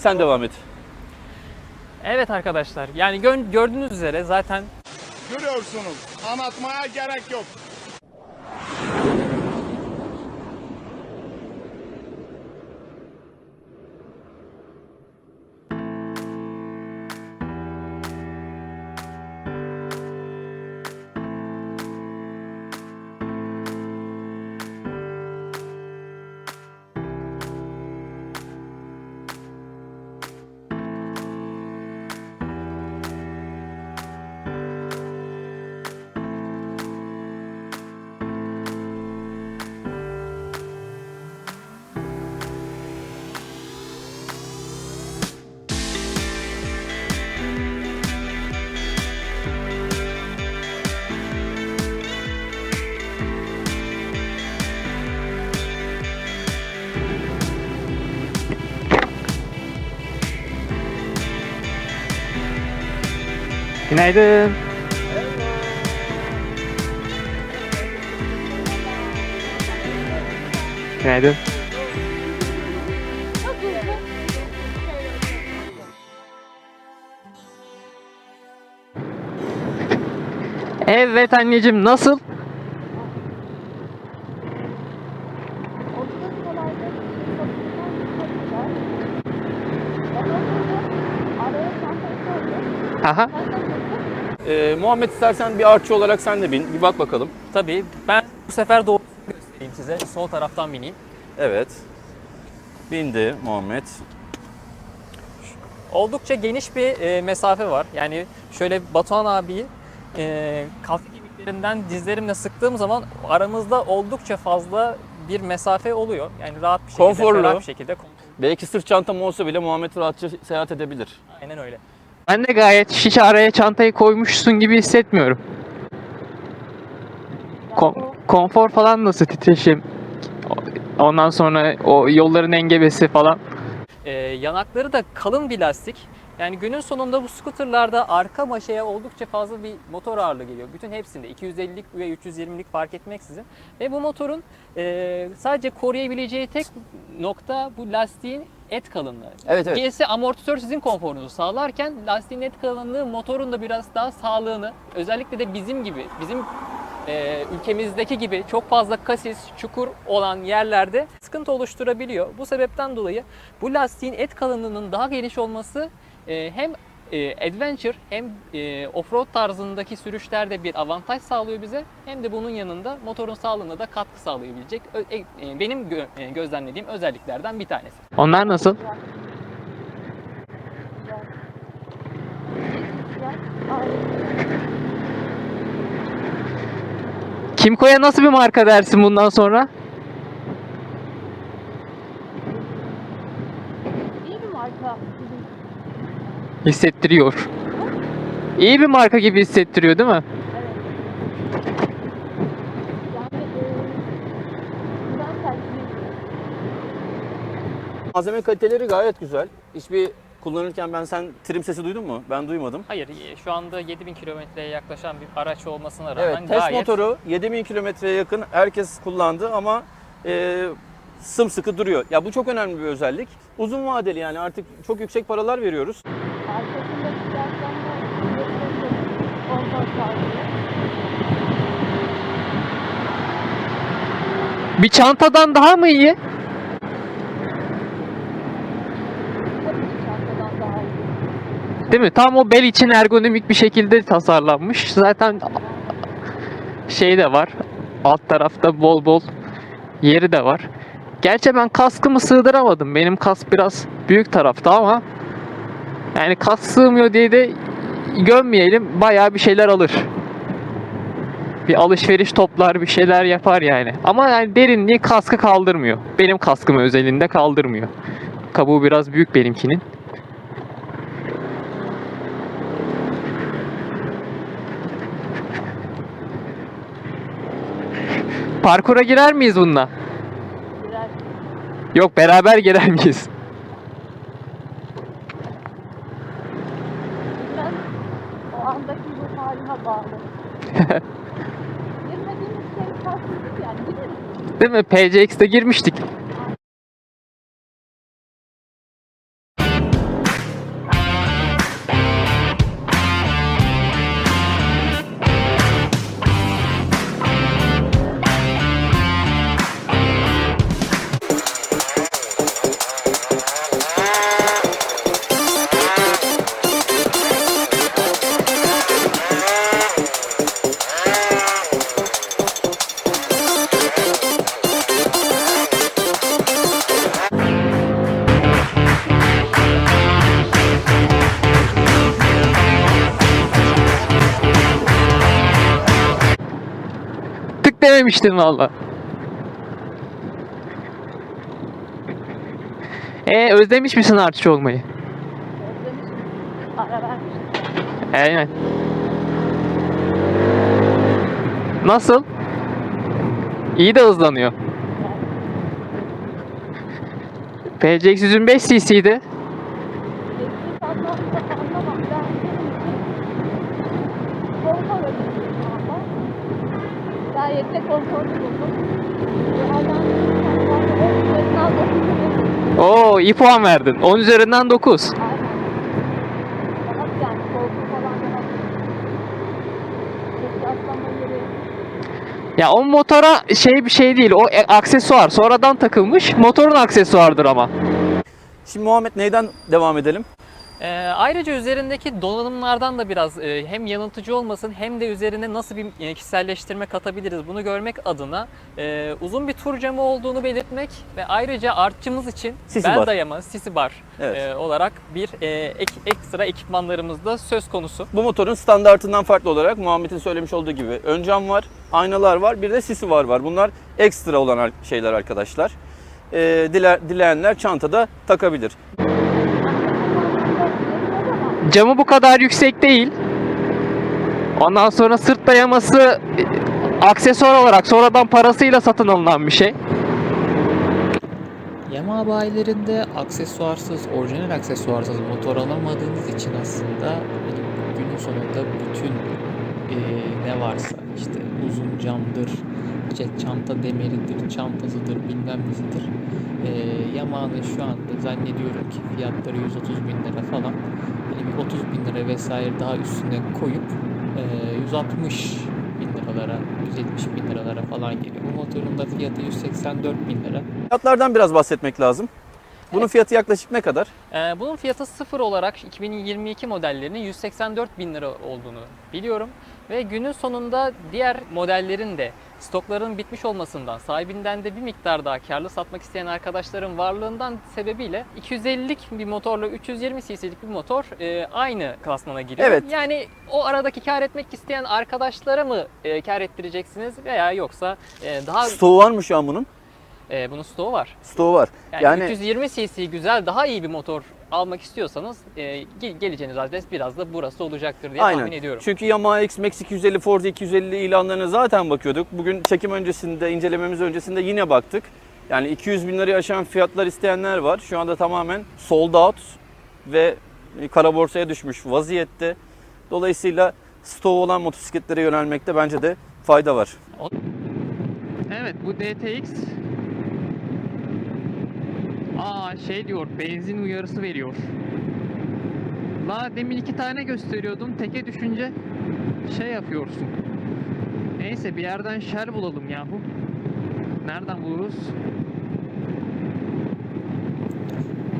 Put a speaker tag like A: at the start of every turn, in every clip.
A: Sen devam et.
B: Evet arkadaşlar yani gö- gördüğünüz üzere zaten
C: Görüyorsunuz. Anlatmaya gerek yok.
D: Günaydın. Günaydın. Evet anneciğim nasıl?
A: Muhammed istersen bir artçı olarak sen de bin. Bir bak bakalım.
B: tabii ben bu sefer doğru göstereyim size. Sol taraftan bineyim.
A: Evet. Bindi Muhammed.
B: Oldukça geniş bir e, mesafe var. Yani şöyle Batuhan abi e, kafe kemiklerinden dizlerimle sıktığım zaman aramızda oldukça fazla bir mesafe oluyor. Yani rahat bir şekilde,
A: Konforlu.
B: ferah bir şekilde.
A: Belki sırt çantam olsa bile Muhammed rahatça seyahat edebilir.
B: Aynen öyle.
D: Ben de gayet hiç araya çantayı koymuşsun gibi hissetmiyorum. Kon- konfor falan nasıl titreşim? Ondan sonra o yolların engebesi falan.
B: Ee, yanakları da kalın bir lastik. Yani günün sonunda bu scooterlarda arka maşaya oldukça fazla bir motor ağırlığı geliyor. Bütün hepsinde 250'lik ve 320'lik fark etmeksizin. Ve bu motorun e, sadece koruyabileceği tek nokta bu lastiğin et kalınlığı.
A: Evet, evet.
B: Gerisi amortisör sizin konforunuzu sağlarken lastiğin et kalınlığı motorun da biraz daha sağlığını özellikle de bizim gibi bizim e, ülkemizdeki gibi çok fazla kasis, çukur olan yerlerde sıkıntı oluşturabiliyor. Bu sebepten dolayı bu lastiğin et kalınlığının daha geniş olması e, hem e, adventure hem e, offroad tarzındaki sürüşlerde bir avantaj sağlıyor bize hem de bunun yanında motorun sağlığına da katkı sağlayabilecek e, e, benim gö- e, gözlemlediğim özelliklerden bir tanesi.
D: Onlar nasıl? Kimco'ya nasıl bir marka dersin bundan sonra?
E: İyi bir marka.
D: Hissettiriyor. İyi bir marka gibi hissettiriyor değil mi?
A: Malzeme kaliteleri gayet güzel. Hiçbir kullanırken ben sen trim sesi duydun mu? Ben duymadım.
B: Hayır, şu anda 7000 kilometreye yaklaşan bir araç olmasına rağmen
A: Evet, test
B: gayet
A: motoru 7000 kilometreye yakın herkes kullandı ama e, sımsıkı duruyor. Ya bu çok önemli bir özellik. Uzun vadeli yani artık çok yüksek paralar veriyoruz.
E: Konfor sağlıyor.
D: Bir çantadan daha mı iyi. Değil mi? Tam o bel için ergonomik bir şekilde tasarlanmış. Zaten şey de var. Alt tarafta bol bol yeri de var. Gerçi ben kaskımı sığdıramadım. Benim kask biraz büyük tarafta ama yani kask sığmıyor diye de gömmeyelim. Bayağı bir şeyler alır. Bir alışveriş toplar, bir şeyler yapar yani. Ama yani derinliği kaskı kaldırmıyor. Benim kaskım özelinde kaldırmıyor. Kabuğu biraz büyük benimkinin. Parkura girer miyiz bununla?
E: Birer
D: Yok beraber girer miyiz?
E: Girmediğimiz şey kalsın yani.
D: Değil mi? PCX'de girmiştik. Beklememiştim valla. E özlemiş misin artçı olmayı?
E: Özlemişim. Ara vermişim.
D: Aynen. Nasıl? İyi de hızlanıyor. PCX 125 cc'ydi.
E: Eski anlamda anlamam. Ben benim için konfor ödüyorum şu anda. Gayet de konforlu buldum. Ve hala on üzerinden dokuz veriyorum.
D: Oo iyi puan verdin. 10 üzerinden 9.
E: Aynen. Rahat yani. Koltuğu falan rahat. Çok yaslanma yeri.
D: Ya o motora şey bir şey değil. O e- aksesuar. Sonradan takılmış. Motorun aksesuardır ama.
A: Şimdi Muhammed neyden devam edelim?
B: Ee, ayrıca üzerindeki donanımlardan da biraz e, hem yanıltıcı olmasın hem de üzerine nasıl bir e, kişiselleştirme katabiliriz bunu görmek adına e, uzun bir tur camı olduğunu belirtmek ve ayrıca artçımız için
A: Sisi
B: bel
A: bar.
B: dayama, sisi bar
A: Evet.
B: e, olarak bir e, ek- ekstra ekipmanlarımız da söz konusu.
A: Bu motorun standartından farklı olarak Muhammed'in söylemiş olduğu gibi ön cam var, aynalar var, bir de sisi var var. Bunlar ekstra olan şeyler arkadaşlar. Ee, dile- dileyenler çantada takabilir.
D: Camı bu kadar yüksek değil. Ondan sonra sırt dayaması e, aksesuar olarak sonradan parasıyla satın alınan bir şey.
F: Yamaha bayilerinde aksesuarsız, orijinal aksesuarsız motor alamadığınız için aslında hani günün sonunda bütün eee, ne varsa işte uzun camdır, işte çanta demiridir, çantasıdır, bilmem nesidir. Eee Yamaha'nın şu anda zannediyorum ki fiyatları 130 bin lira falan. Bir 30 bin lira vesaire daha üstüne koyup eee 160 bin liralara, 170 bin liralara falan geliyor. Bu motorun da fiyatı 184 bin lira.
A: Fiyatlardan biraz bahsetmek lazım. Bunun fiyatı yaklaşık ne kadar?
B: Ee, bunun fiyatı sıfır olarak 2022 modellerinin 184 bin lira olduğunu biliyorum. Ve günün sonunda diğer modellerin de stokların bitmiş olmasından, sahibinden de bir miktar daha karlı satmak isteyen arkadaşların varlığından sebebiyle 250'lik bir motorla 320 cc'lik bir motor e, aynı klasmana giriyor.
A: Evet.
B: Yani o aradaki kar etmek isteyen arkadaşlara mı e, kar ettireceksiniz veya yoksa e, daha
A: Stoğu var mı şu an bunun?
B: E, bunun stoğu var.
A: Stoğu var.
B: Yani,
A: Yani
B: 320 cc güzel daha iyi bir motor almak istiyorsanız e, ge- geleceğiniz adres biraz da burası olacaktır diye tahmin ediyorum.
A: Çünkü Yamaha X Max 250, Ford 250 ilanlarına zaten bakıyorduk. Bugün çekim öncesinde, incelememiz öncesinde yine baktık. Yani 200 bin lirayı aşan fiyatlar isteyenler var. Şu anda tamamen sold out ve kara borsaya düşmüş vaziyette. Dolayısıyla stoğu olan motosikletlere yönelmekte bence de fayda var.
D: Evet bu DTX Aa şey diyor benzin uyarısı veriyor. La demin iki tane gösteriyordum teke düşünce şey yapıyorsun. Neyse bir yerden şer bulalım yahu. Nereden buluruz?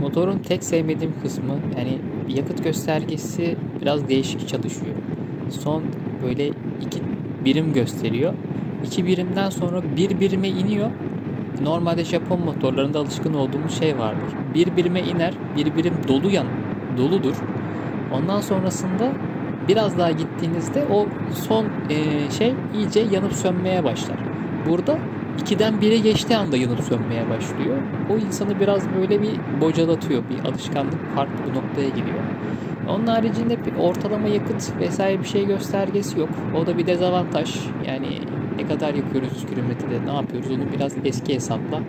F: Motorun tek sevmediğim kısmı yani yakıt göstergesi biraz değişik çalışıyor. Son böyle iki birim gösteriyor. İki birimden sonra bir birime iniyor. Normalde Japon motorlarında alışkın olduğumuz şey vardır. Bir birime iner, bir birim dolu yan, doludur. Ondan sonrasında biraz daha gittiğinizde o son eee, şey iyice yanıp sönmeye başlar. Burada 2'den 1'e geçtiği anda yanıp sönmeye başlıyor. O insanı biraz böyle bir bocalatıyor. Bir alışkanlık farklı bir noktaya gidiyor. Onun haricinde bir ortalama yakıt vesaire bir şey göstergesi yok. O da bir dezavantaj. Yani ne kadar yakıyoruz 100 kilometrede ne yapıyoruz onu biraz eski hesapla.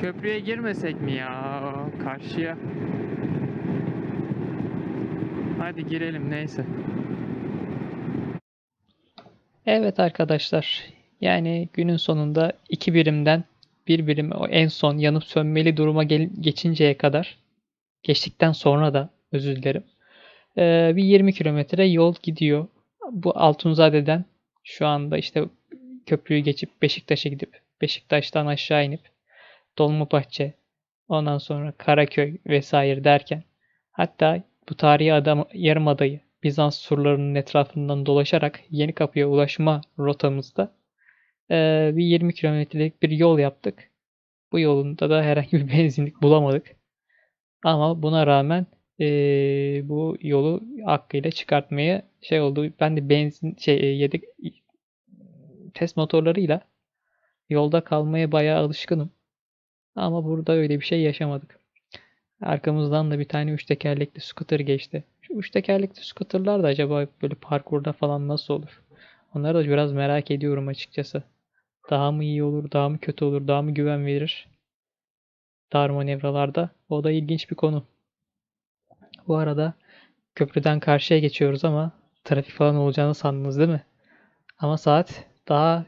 D: Köprüye girmesek mi ya karşıya? Hadi girelim neyse.
F: Evet arkadaşlar. Yani günün sonunda iki birimden bir birim o en son yanıp sönmeli duruma gel- geçinceye kadar geçtikten sonra da özür dilerim. ee, bir 20 kilometre yol gidiyor. Bu Altunzade'den şu anda işte köprüyü geçip Beşiktaş'a gidip Beşiktaş'tan aşağı inip Dolmabahçe ondan sonra Karaköy vesaire derken hatta bu tarihi adam yarımadayı Bizans surlarının etrafından dolaşarak Yenikapı'ya ulaşma rotamızda eee, bir 20 kilometrelik bir yol yaptık. Bu yolunda da herhangi bir benzinlik bulamadık. Ama buna rağmen eee, bu yolu hakkıyla çıkartmaya şey oldu. Ben de benzin şey e, yedik test motorlarıyla yolda kalmaya bayağı alışkınım. Ama burada öyle bir şey yaşamadık. Arkamızdan da bir tane üç tekerlekli scooter geçti. Şu üç tekerlekli scooterlar da acaba böyle parkurda falan nasıl olur? Onları da biraz merak ediyorum açıkçası. Daha mı iyi olur, daha mı kötü olur, daha mı güven verir? Dar manevralarda. O da ilginç bir konu. Bu arada köprüden karşıya geçiyoruz ama trafik falan olacağını sandınız değil mi? Ama saat daha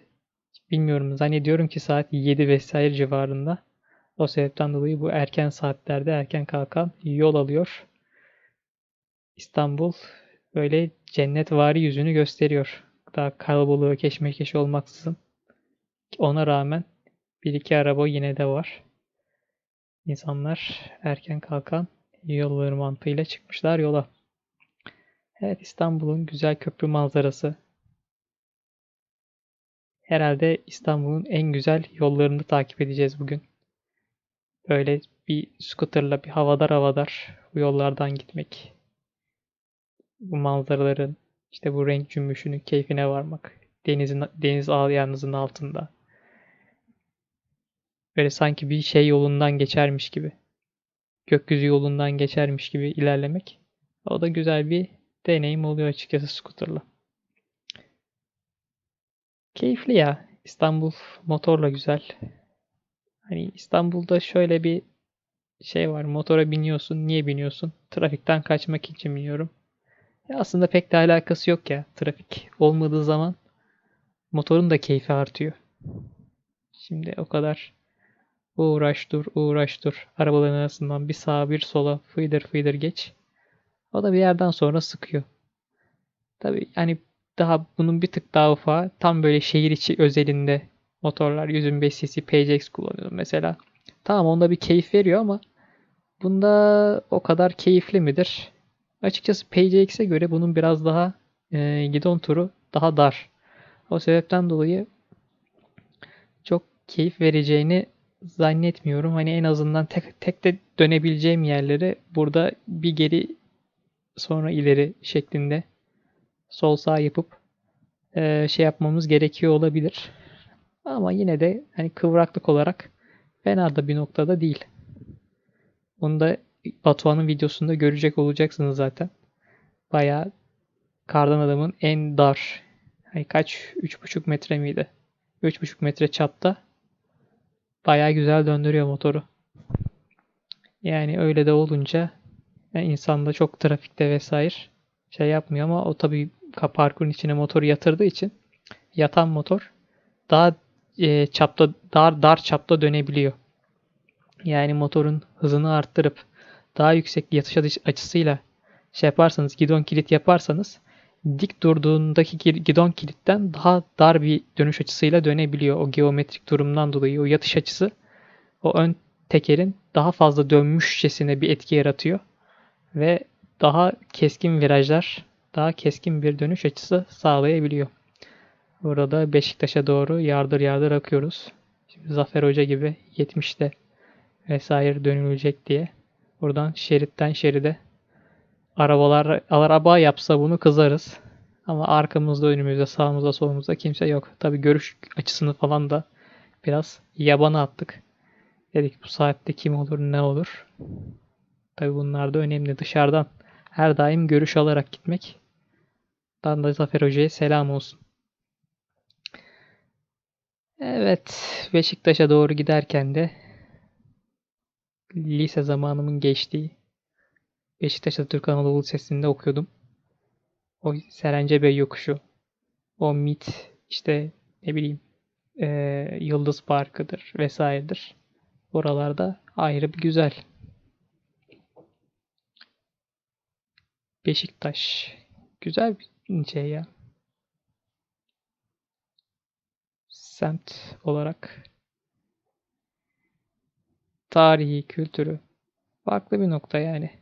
F: bilmiyorum zannediyorum ki saat 7 vesaire civarında. O sebepten dolayı bu erken saatlerde erken kalkan yol alıyor. İstanbul böyle cennetvari yüzünü gösteriyor. Daha kalabalığı keşmekeş olmaksızın. Ona rağmen bir iki araba yine de var. İnsanlar erken kalkan yolları mantığıyla çıkmışlar yola. Evet İstanbul'un güzel köprü manzarası. Herhalde İstanbul'un en güzel yollarını takip edeceğiz bugün. Böyle bir scooterla bir havadar havadar bu yollardan gitmek. Bu manzaraların işte bu renk cümbüşünün keyfine varmak. Denizin deniz ağlayanızın altında. Böyle sanki bir şey yolundan geçermiş gibi. Gökyüzü yolundan geçermiş gibi ilerlemek. O da güzel bir deneyim oluyor açıkçası scooterla. Keyifli ya. İstanbul motorla güzel. Hani İstanbul'da şöyle bir şey var. Motora biniyorsun. Niye biniyorsun? Trafikten kaçmak için biniyorum. Ya aslında pek de alakası yok ya. Trafik olmadığı zaman motorun da keyfi artıyor. Şimdi o kadar uğraş dur, uğraş dur. Arabaların arasından bir sağa bir sola fıydır fıydır geç. O da bir yerden sonra sıkıyor. Tabii yani daha bunun bir tık daha ufağı tam böyle şehir içi özelinde motorlar 125 cc PCX kullanıyorum mesela. Tamam onda bir keyif veriyor ama bunda o kadar keyifli midir? Açıkçası PCX'e göre bunun biraz daha e, gidon turu daha dar. O sebepten dolayı çok keyif vereceğini zannetmiyorum. Hani en azından tek tek de dönebileceğim yerleri burada bir geri sonra ileri şeklinde sol sağ yapıp e, şey yapmamız gerekiyor olabilir. Ama yine de hani kıvraklık olarak fena da bir noktada değil. Onu da Batuhan'ın videosunda görecek olacaksınız zaten. Bayağı kardan adamın en dar hani kaç 3,5 metre miydi? 3,5 metre çapta bayağı güzel döndürüyor motoru. Yani öyle de olunca yani insan da çok trafikte vesaire şey yapmıyor ama o tabii parkurun içine motoru yatırdığı için yatan motor daha e, çapta dar dar çapta dönebiliyor. Yani motorun hızını arttırıp daha yüksek yatış açısıyla şey yaparsanız gidon kilit yaparsanız dik durduğundaki gidon kilitten daha dar bir dönüş açısıyla dönebiliyor. O geometrik durumdan dolayı o yatış açısı o ön tekerin daha fazla dönmüşçesine bir etki yaratıyor ve daha keskin virajlar, daha keskin bir dönüş açısı sağlayabiliyor. Burada Beşiktaş'a doğru yardır yardır akıyoruz. Şimdi Zafer Hoca gibi 70'te vesaire dönülecek diye. Buradan şeritten şeride arabalar araba yapsa bunu kızarız. Ama arkamızda, önümüzde, sağımızda, solumuzda kimse yok. Tabi görüş açısını falan da biraz yabana attık. Dedik bu saatte kim olur, ne olur. Tabi bunlar da önemli. Dışarıdan her daim görüş alarak gitmek. Dan da Zafer Hoca'ya selam olsun. Evet, Beşiktaş'a doğru giderken de lise zamanımın geçtiği Beşiktaş Atatürk Anadolu Lisesi'nde okuyordum. O Serence Bey yokuşu, o MIT, işte ne bileyim e, Yıldız Parkı'dır vesairedir. Oralarda ayrı bir güzel. Beşiktaş. Güzel bir şey ya. Semt olarak. Tarihi, kültürü. Farklı bir nokta yani.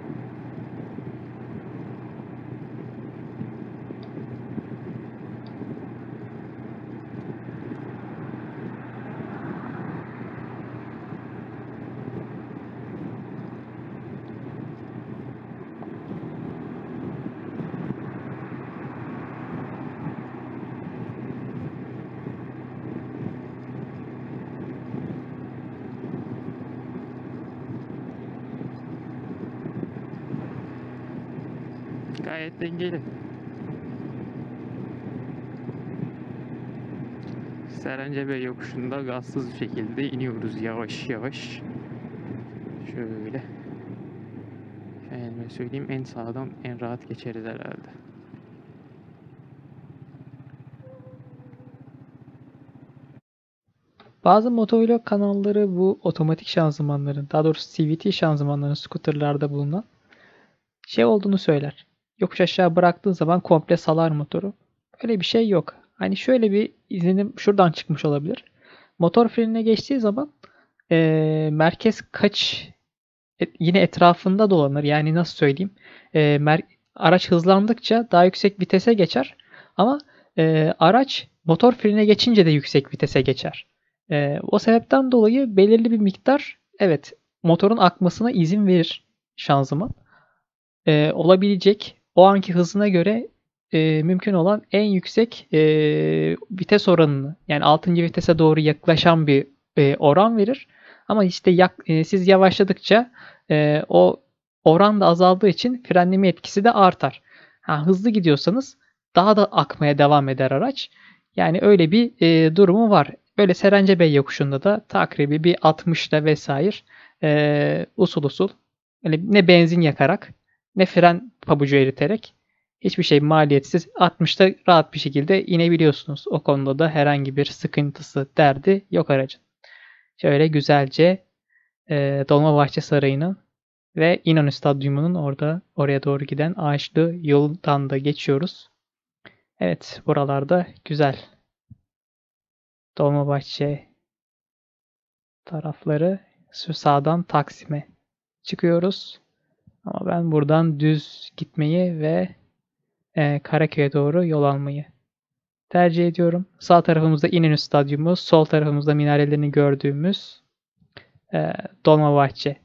D: dengeli. Serencebe yokuşunda gazsız bir şekilde iniyoruz yavaş yavaş. Şöyle. Efendime söyleyeyim en sağdan en rahat geçeriz herhalde.
F: Bazı motovlog kanalları bu otomatik şanzımanların, daha doğrusu CVT şanzımanların scooterlarda bulunan şey olduğunu söyler. Yokuş aşağı bıraktığın zaman komple salar motoru. Öyle bir şey yok. Hani şöyle bir izlenim şuradan çıkmış olabilir. Motor frenine geçtiği zaman eee, merkez kaç et- yine etrafında dolanır. Yani nasıl söyleyeyim? Eee, mer- araç hızlandıkça daha yüksek vitese geçer. Ama eee, araç motor frene geçince de yüksek vitese geçer. Ee, o sebepten dolayı belirli bir miktar evet motorun akmasına izin verir şanzıman. Ee, olabilecek o anki hızına göre e, mümkün olan en yüksek e, vites oranını yani 6. vitese doğru yaklaşan bir e, oran verir. Ama işte yak, e, siz yavaşladıkça e, o oran da azaldığı için frenleme etkisi de artar. Ha, hızlı gidiyorsanız daha da akmaya devam eder araç. Yani öyle bir e, durumu var. Böyle Serencebey yokuşunda da takribi bir 60'la vesaire e, usul usul öyle ne benzin yakarak ne fren pabucu eriterek hiçbir şey maliyetsiz 60'ta rahat bir şekilde inebiliyorsunuz. O konuda da herhangi bir sıkıntısı, derdi yok aracın. Şöyle güzelce e, Dolmabahçe Sarayı'nın ve İnönü Stadyumu'nun orada oraya doğru giden ağaçlı yoldan da geçiyoruz. Evet, buralarda güzel. Dolmabahçe tarafları sağdan Taksim'e çıkıyoruz. Ama ben buradan düz gitmeyi ve e, Karaköy'e doğru yol almayı tercih ediyorum. Sağ tarafımızda İnönü Stadyumu, sol tarafımızda minarelerini gördüğümüz e, Dolmabahçe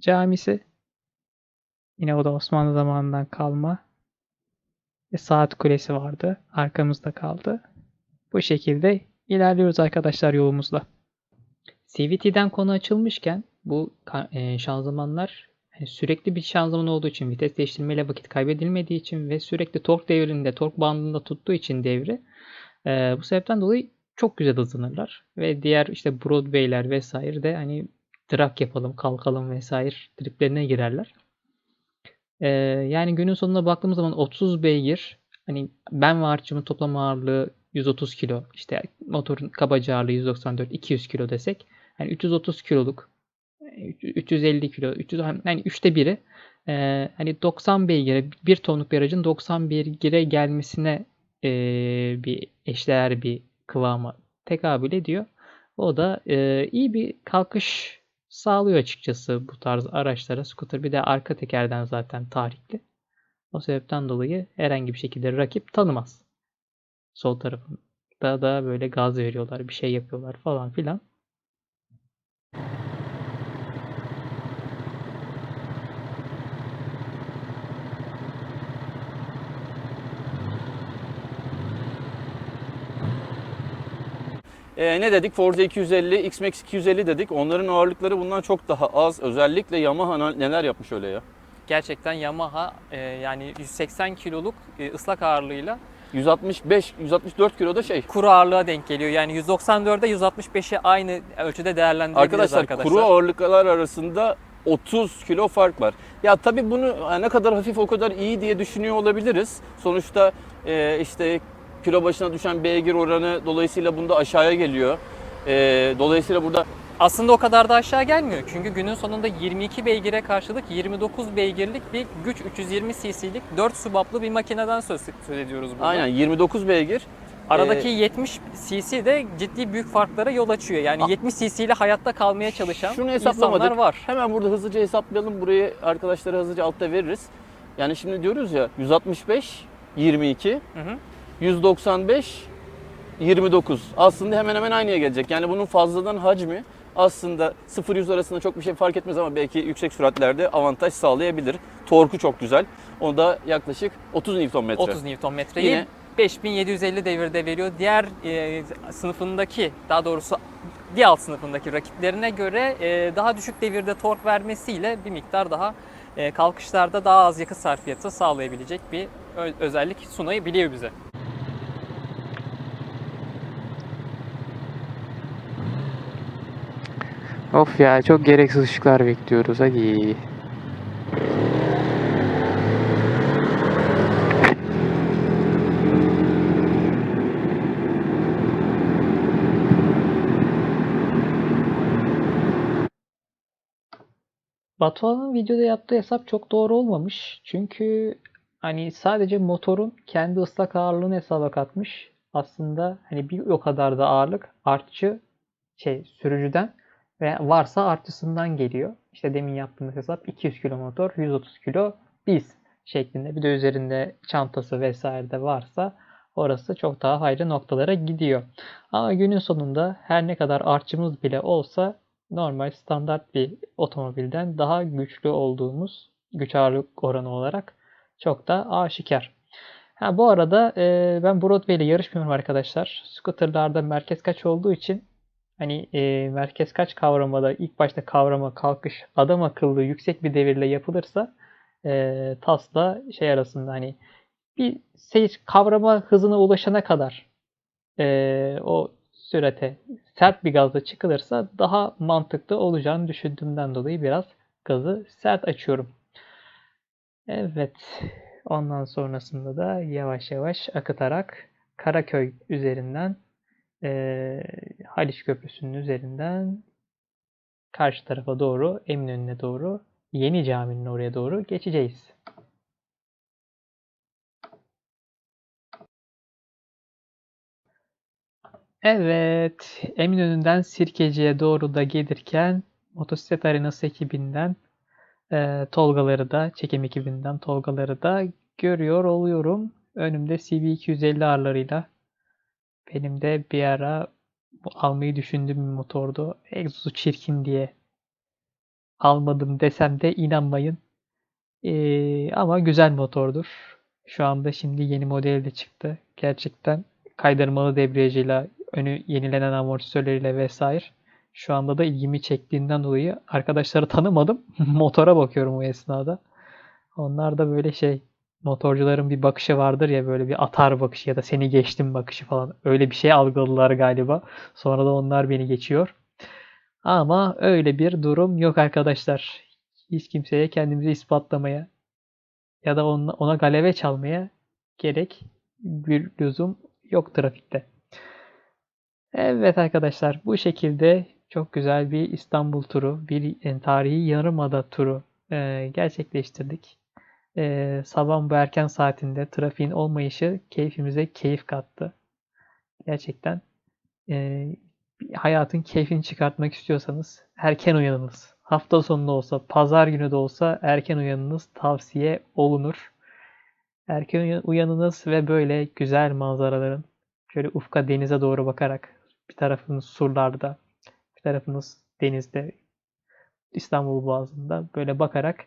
F: Camisi. Yine o da Osmanlı zamanından kalma. Ve saat kulesi vardı. Arkamızda kaldı. Bu şekilde ilerliyoruz arkadaşlar yolumuzda. CVT'den konu açılmışken bu e, şanzımanlar hani sürekli bir şanzıman olduğu için vites değiştirmeyle vakit kaybedilmediği için ve sürekli tork devrinde, tork bandında tuttuğu için devri e, bu sebepten dolayı çok güzel hızlanırlar. Ve diğer işte Broadway'ler vesaire de hani drag yapalım, kalkalım vesaire triplerine girerler. E, yani günün sonuna baktığımız zaman 30 beygir hani ben ve artçımın toplam ağırlığı 130 kilo. işte motorun kabaca ağırlığı 194, 200 kilo desek. Yani 330 kiloluk, 350 kilo, 300, yani üçte biri e, hani 90 beygire, 1 tonluk bir aracın 90 beygire gelmesine e, bir eşdeğer bir kıvama tekabül ediyor. O da e, iyi bir kalkış sağlıyor açıkçası bu tarz araçlara. Scooter bir de arka tekerden zaten tarihli. O sebepten dolayı herhangi bir şekilde rakip tanımaz sol tarafında da böyle gaz veriyorlar, bir şey yapıyorlar falan filan.
A: Ee, ne dedik? Forza 250, X-Max 250 dedik. Onların ağırlıkları bundan çok daha az. Özellikle Yamaha neler yapmış öyle ya?
B: Gerçekten Yamaha e, yani 180 kiloluk e, ıslak ağırlığıyla
A: 165, 164 kiloda şey.
B: kuru ağırlığa denk geliyor. Yani 194'e 165'e aynı ölçüde değerlendirebiliriz
A: Arkadaşlar,
B: arkadaşlar.
A: kuru ağırlıklar arasında 30 kilo fark var. Ya tabii bunu ha, ne kadar hafif o kadar iyi diye düşünüyor olabiliriz. Sonuçta e, işte kilo başına düşen beygir oranı dolayısıyla bunda aşağıya geliyor. E, dolayısıyla burada
B: Aslında o kadar da aşağı gelmiyor. Çünkü günün sonunda 22 beygire karşılık 29 beygirlik bir güç 320 cc'lik 4 subaplı bir makineden söz, söz ediyoruz burada.
A: aynen 29 beygir.
B: Aradaki
A: Ee,
B: 70 cc de ciddi büyük farklara yol açıyor. Yani
A: A-
B: 70 cc ile hayatta kalmaya çalışan
A: Şunu
B: insanlar var.
A: Hemen burada hızlıca hesaplayalım. Burayı arkadaşlara hızlıca altta veririz. Yani şimdi diyoruz ya 165, 22,
B: Hı hı.
A: 195, 29. Aslında hemen hemen aynıya gelecek. Yani bunun fazladan hacmi aslında 0-100 arasında çok bir şey fark etmez ama belki yüksek süratlerde avantaj sağlayabilir. Torku çok güzel. O da yaklaşık 30 Nm.
B: 30 Nm'yi
A: Yine-
B: 5750 devirde veriyor. Diğer e, sınıfındaki daha doğrusu bir alt sınıfındaki rakiplerine göre e, daha düşük devirde tork vermesiyle bir miktar daha e, kalkışlarda daha az yakıt sarfiyatı sağlayabilecek bir özellik sunabiliyor bize.
D: Of ya çok gereksiz ışıklar bekliyoruz hadi.
F: Batuhan'ın videoda yaptığı hesap çok doğru olmamış. Çünkü hani sadece motorun kendi ıslak ağırlığını hesaba katmış. Aslında hani bir o kadar da ağırlık artçı şey sürücüden ve varsa artçısından geliyor. İşte demin yaptığımız hesap 200 kilo motor, 130 kilo biz şeklinde. Bir de üzerinde çantası vesaire de varsa orası çok daha ayrı noktalara gidiyor. Ama günün sonunda her ne kadar artçımız bile olsa normal standart bir otomobilden daha güçlü olduğumuz güç ağırlık oranı olarak çok da aşikar. Ha, bu arada e, ben Broadway ile yarışmıyorum arkadaşlar. Scooter'larda merkez kaç olduğu için hani e, merkez kaç kavramada ilk başta kavrama kalkış adam akıllı yüksek bir devirle yapılırsa e, TAS'la şey arasında hani bir seyir kavrama hızına ulaşana kadar e, o sürate sert bir gazla çıkılırsa daha mantıklı olacağını düşündüğümden dolayı biraz gazı sert açıyorum. Evet. Ondan sonrasında da yavaş yavaş akıtarak Karaköy üzerinden eee, Haliç Köprüsü'nün üzerinden karşı tarafa doğru Eminönü'ne doğru Yeni Cami'nin oraya doğru geçeceğiz. Evet, Eminönü'nden Sirkeci'ye doğru da gelirken motosiklet arenası ekibinden eee, Tolgaları da, çekim ekibinden Tolgaları da görüyor oluyorum. Önümde CB250 arlarıyla. Benim de bir ara almayı düşündüğüm bir motordu. Egzozu çirkin diye almadım desem de inanmayın. Eee, ama güzel motordur. Şu anda şimdi yeni modeli de çıktı. Gerçekten kaydırmalı debriyajıyla, önü yenilenen amortisörleriyle vesaire. Şu anda da ilgimi çektiğinden dolayı arkadaşları tanımadım. Motora bakıyorum o esnada. Onlar da böyle şey motorcuların bir bakışı vardır ya böyle bir atar bakışı ya da seni geçtim bakışı falan. Öyle bir şey algıladılar galiba. Sonra da onlar beni geçiyor. Ama öyle bir durum yok arkadaşlar. Hiç kimseye kendimizi ispatlamaya ya da ona, ona galebe çalmaya gerek bir lüzum yok trafikte. Evet arkadaşlar bu şekilde çok güzel bir İstanbul turu, bir e, tarihi yarımada turu e, gerçekleştirdik. E, sabahın bu erken saatinde trafiğin olmayışı keyfimize keyif kattı. Gerçekten e, hayatın keyfini çıkartmak istiyorsanız erken uyanınız. Hafta sonunda olsa, pazar günü de olsa erken uyanınız tavsiye olunur. Erken uya- uyanınız ve böyle güzel manzaraların şöyle ufka denize doğru bakarak bir tarafınız surlarda, bir tarafınız denizde, İstanbul Boğazı'nda böyle bakarak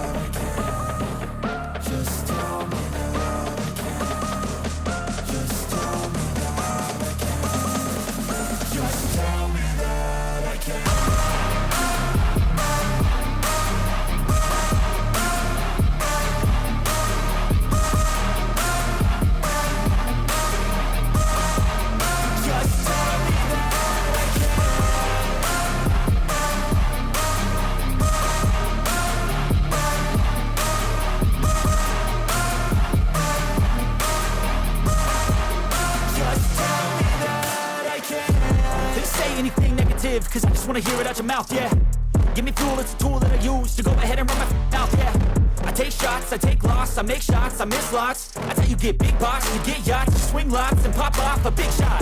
G: cause I just wanna hear it out your mouth, yeah. Give me fuel, it's a tool that I use to go ahead and run my mouth, yeah. I take shots, I take loss, I make shots, I miss lots. That's how you get big boss, you get yachts, you swing lots and pop off a big shot.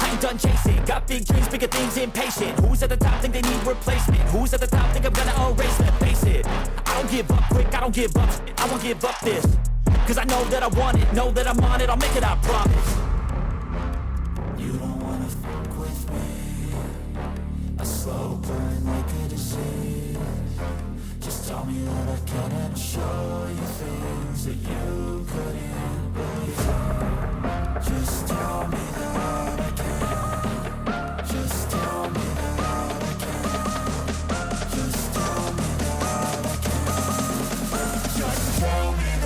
G: I ain't done chasing, got big dreams, bigger things, impatient. Who's at the top think they need replacement? Who's at the top think I'm gonna erase them? Face it, I don't give up quick, I don't give up, I won't give up this. Cause I know that I want it, know that I'm on it, I'll make it, I promise. That I cannot show you things that you